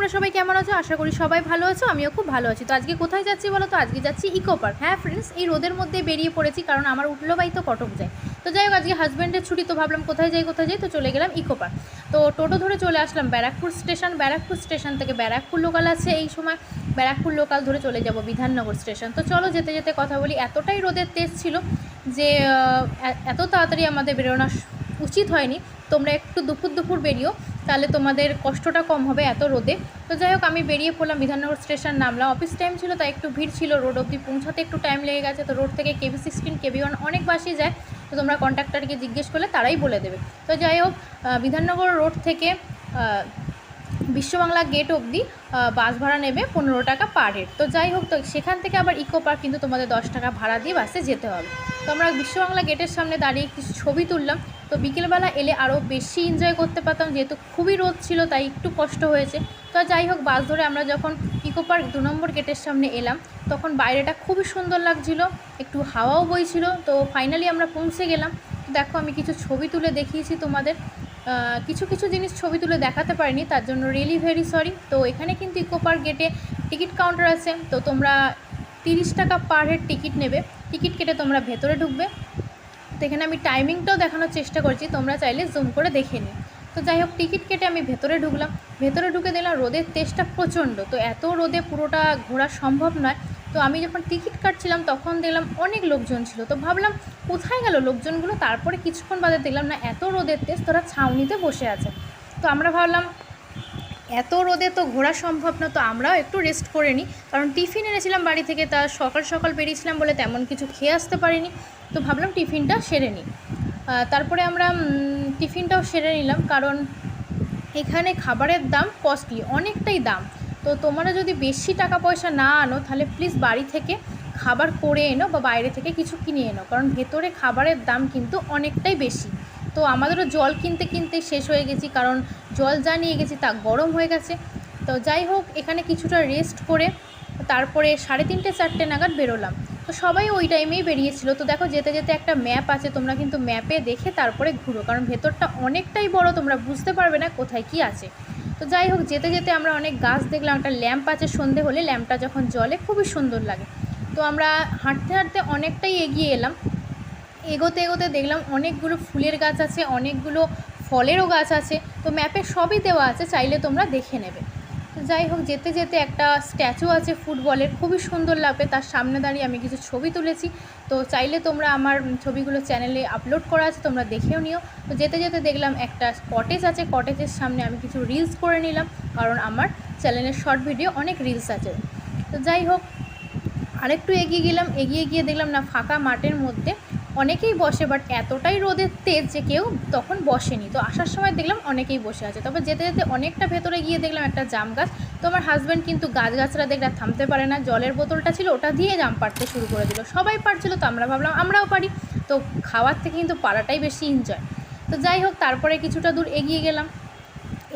তোমরা সবাই কেমন আছো? আশা করি সবাই ভালো আছো, আমিও খুব ভালো আছি। তো আজকে কোথায় যাচ্ছি বলো তো আজকে যাচ্ছি ইকো পার্ক। হ্যাঁ ফ্রেন্ডস এই রোদের মধ্যে বেরিয়ে পড়েছি কারণ আমার উঠল বাই তো কটক যায় তো যাই হোক, আজকে হাজব্যান্ডের ছুটি, তো ভাবলাম কোথায় যাই কোথায় যাই, তো চলে গেলাম ইকো পার্ক। তো টোটো ধরে চলে আসলাম ব্যারাকপুর স্টেশন। ব্যারাকপুর স্টেশন থেকে ব্যারাকপুর লোকাল আছে এই সময়। ব্যারাকপুর লোকাল ধরে চলে যাব বিধাননগর স্টেশন। তো চলো যেতে যেতে কথা বলি। এতটাই রোদের তেজ ছিল যে এত তাড়াতাড়ি আমাদের বেরোনো উচিত হয়নি। তোমরা একটু দুপুর দুপুর বেরিও। তাহলে তোমাদের কষ্টটা কম হবে এত রোদে। তো যাই হোক, আমি বেরিয়ে পড়লাম বিধাননগর স্টেশন, নামলাম। অফিস টাইম ছিল, তাই একটু ভিড় ছিল রোড অবধি পৌঁছাতে একটু টাইম লেগে গেছে। তো রোড থেকে কেবি সিক্সটিন কেবি ওয়ান অনেক বাসই যায়। তো তোমরা কন্ট্রাক্টরকে জিজ্ঞেস করলে, তারাই বলে দেবে। তো যাই হোক বিধাননগর রোড থেকে বিশ্ববাংলা গেট অবধি বাস ভাড়া নেবে পনেরো টাকা পার হেড তো যাই হোক, তো সেখান থেকে আবার ইকো পার্ক কিন্তু তোমাদের দশ টাকা ভাড়া দিয়ে বাসে যেতে হবে। তো আমরা বিশ্ববাংলা গেটের সামনে দাঁড়িয়ে কিছু ছবি তুললাম। তো বিকেলবেলা এলে আরও বেশি এনজয় করতে পারতাম, যেহেতু খুবই রোদ ছিল, তাই একটু কষ্ট হয়েছে। তো যাই হোক, বাস ধরে আমরা যখন ইকো পার্ক দু নম্বর গেটের সামনে এলাম, তখন বাইরেটা খুবই সুন্দর লাগছিল, একটু হাওয়াও বইছিল, তো ফাইনালি আমরা পৌঁছে গেলাম। দেখো, আমি কিছু ছবি তুলে দেখিয়েছি তোমাদের। কিছু কিছু জিনিস ছবি তুলে দেখাতে পারিনি, তার জন্য রিয়েলি ভেরি সরি তো এখানে কিন্তু ইকো পার্ক গেটে টিকিট কাউন্টার আছে, তো তোমরা তিরিশ টাকা পার হেড টিকিট নেবে। টিকিট কেটে তোমরা ভেতরে ঢুকবে। তো এখানে আমি টাইমিংটাও দেখানোর চেষ্টা করছি, তোমরা চাইলে জুম করে দেখে নিও। তো যাই হোক টিকিট কেটে আমি ভেতরে ঢুকলাম। ভেতরে ঢুকে দিলাম রোদের তেজটা প্রচণ্ড, তো এত রোদে পুরোটা ঘোরা সম্ভব নয়। তো আমি যখন টিকিট কাটছিলাম, তখন দেখলাম অনেক লোকজন ছিল। তো ভাবলাম, কোথায় গেল লোকজনগুলো? তারপরে কিছুক্ষণ বাদে দেখলাম, না, এত রোদের তেজ, তোরা ছাউনিতে বসে আছে। তো আমরা ভাবলাম এত রোদে তো ঘোরা সম্ভব না, তো আমরাও একটু রেস্ট করে নিই। কারণ টিফিন এনেছিলাম বাড়ি থেকে, তা সকাল সকাল বেরিয়েছিলাম বলে তেমন কিছু খেয়ে আসতে পারিনি। তো ভাবলাম টিফিনটা সেরে নিই। তারপরে আমরা টিফিনটাও সেরে নিলাম। কারণ এখানে খাবারের দাম কস্টলি অনেকটাই দাম। তো তোমরা যদি বেশি টাকা পয়সা না আনো, তাহলে প্লিজ বাড়ি থেকে খাবার করে এনো বা বাইরে থেকে কিছু কিনে এনো। কারণ ভেতরে খাবারের দাম কিন্তু অনেকটাই বেশি। তো আমাদেরও জল কিনতে কিনতে শেষ হয়ে গেছি, কারণ জল যা নিয়ে গেছি তা গরম হয়ে গেছে। তো যাই হোক, এখানে কিছুটা রেস্ট করে তারপরে সাড়ে তিনটে, চারটে নাগাদ বেরোলাম। তো সবাই ওই টাইমেই বেরিয়েছিল। তো দেখো, যেতে যেতে একটা ম্যাপ আছে, তোমরা কিন্তু ম্যাপে দেখে তারপরে ঘুরো, কারণ ভেতরটা অনেকটাই বড়, তোমরা বুঝতে পারবে না কোথায় কি আছে। তো যাই হোক, যেতে যেতে আমরা অনেক গাছ দেখলাম, একটা ল্যাম্প আছে সন্ধে হলে, ল্যাম্পটা যখন জলে খুবই সুন্দর লাগে। তো আমরা হাঁটতে হাঁটতে অনেকটাই এগিয়ে এলাম। এগোতে এগোতে দেখলাম অনেকগুলো ফুলের গাছ আছে, অনেকগুলো ফলেরও গাছ আছে। তো ম্যাপে সবই দেওয়া আছে, চাইলে তোমরা দেখে নেবে। তো যাই হোক, যেতে যেতে একটা স্ট্যাচু আছে ফুটবলের খুবই সুন্দর লাগবে। তার সামনে দাঁড়িয়ে আমি কিছু ছবি তুলেছি। তো চাইলে তোমরা আমার ছবিগুলো চ্যানেলে আপলোড করা আছে, তোমরা দেখেও নিও। তো যেতে যেতে দেখলাম একটা কটেজ আছে। কটেজের সামনে আমি কিছু রিলস করে নিলাম, কারণ আমার চ্যানেলের শর্ট ভিডিও অনেক রিলস আছে। তো যাই হোক, আরেকটু এগিয়ে গেলাম। এগিয়ে গিয়ে দেখলাম না, ফাঁকা মাঠের মধ্যে অনেকেই বসে বাট এতটাই রোদের তেজ যে কেউ তখন বসেনি। তো আসার সময় দেখলাম অনেকেই বসে আছে। তবে যেতে যেতে অনেকটা ভেতরে গিয়ে দেখলাম একটা জাম গাছ। তো আমার হাজব্যান্ড কিন্তু গাছ গাছরা দেখলে থামতে পারে না। জলের বোতলটা ছিল, ওটা দিয়ে জাম পাড়তে শুরু করে দিল। সবাই পারছিল, তো আমরা ভাবলাম আমরাও পারি। তো খাওয়ার থেকে কিন্তু পাড়াটাই বেশি এনজয় তো যাই হোক, তারপরে কিছুটা দূর এগিয়ে গেলাম।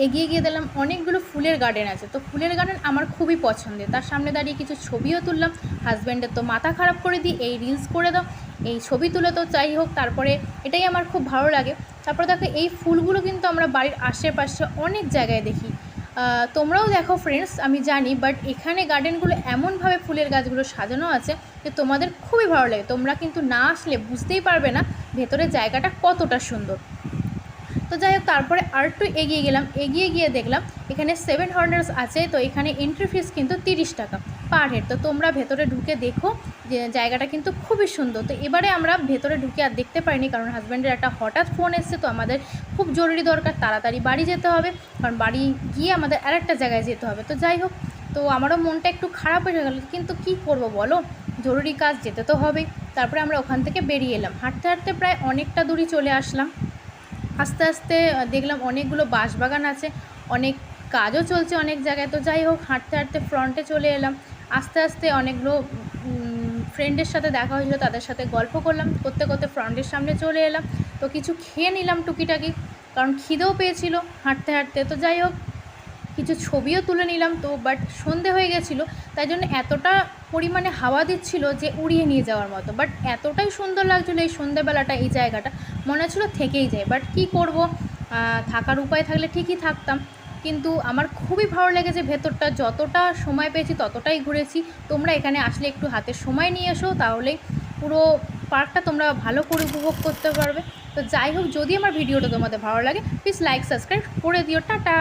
এগিয়ে গিয়ে দেখলাম অনেকগুলো ফুলের গার্ডেন আছে। তো ফুলের গার্ডেন আমার খুবই পছন্দের। তার সামনে দাঁড়িয়ে কিছু ছবিও তুললাম। হাজব্যান্ডের তো মাথা খারাপ করে দিই, এই রিলস করে দাও। এই ছবি তুলে তো যাই হোক, তারপরে এটাই আমার খুব ভালো লাগে। তারপরে দেখো, এই ফুলগুলো কিন্তু আমরা বাড়ির আশেপাশে অনেক জায়গায় দেখি। তোমরাও দেখো ফ্রেন্ডস আমি জানি বাট এখানে গার্ডেনগুলো এমনভাবে ফুলের গাছগুলো সাজানো আছে যে তোমাদের খুবই ভালো লাগে। তোমরা কিন্তু না আসলে বুঝতেই পারবে না ভেতরের জায়গাটা কতটা সুন্দর। তো যাই হোক, তারপরে আর একটু এগিয়ে গেলাম। এগিয়ে গিয়ে দেখলাম, এখানে সেভেন হর্নার্স আছে, তো এখানে এন্ট্রি ফিস কিন্তু তিরিশ টাকা। পার হেড তো তোমরা ভেতরে ঢুকে দেখো যে জায়গাটা কিন্তু খুবই সুন্দর। তো এবারে আমরা ভেতরে ঢুকে আর দেখতে পারিনি কারণ হাজব্যান্ডের একটা হঠাৎ ফোন এসছে, তো আমাদের খুব জরুরি দরকার তাড়াতাড়ি বাড়ি যেতে হবে। কারণ বাড়ি গিয়ে আমাদের আরেকটা জায়গায় যেতে হবে। তো যাই হোক, তো আমারও মনটা একটু খারাপ হয়ে গেল, কিন্তু কি করব বলো? জরুরি কাজ যেতে তো হবেই। তারপরে আমরা ওখান থেকে বেরিয়ে এলাম। হাঁটতে হাঁটতে প্রায় অনেকটা দূরই চলে আসলাম। আস্তে আস্তে দেখলাম অনেকগুলো বাঁশবাগান আছে, অনেক কাজও চলছে অনেক জায়গায়। তো যাই হোক, হাঁটতে হাঁটতে ফ্রন্টে চলে এলাম। আস্তে আস্তে অনেকগুলো ফ্রেন্ডের সাথে দেখা হয়েছিল, তাদের সাথে গল্প করলাম, করতে করতে ফ্রন্টের সামনে চলে এলাম। তো কিছু খেয়ে নিলাম টুকিটাকি, কারণ খিদেও পেয়েছিল হাঁটতে হাঁটতে। তো যাই হোক, কিছু ছবিও তুলে নিলাম তো বাট সন্ধে হয়ে গেছিল, তাই জন্য এতটা পরিমাণে হাওয়া দিচ্ছিল যে উড়িয়ে নিয়ে যাওয়ার মতো। বাট এতটাই সুন্দর লাগছিল এই সন্ধেবেলাটা, এই জায়গাটা। মনে হচ্ছিল থেকেই যায় বাট কী করব? থাকার উপায় থাকলে ঠিকই থাকতাম। কিন্তু আমার খুবই ভালো লেগেছে ভেতরটা যতটা সময় পেয়েছি ততটাই ঘুরেছি। তোমরা এখানে আসলে একটু হাতে সময় নিয়ে এসো, তাহলে পুরো পার্কটা তোমরা ভালো করে উপভোগ করতে পারবে। তো যাই হোক, যদি আমার ভিডিওটা তোমাদের ভালো লাগে প্লিজ লাইক সাবস্ক্রাইব করে দিও। টাটা!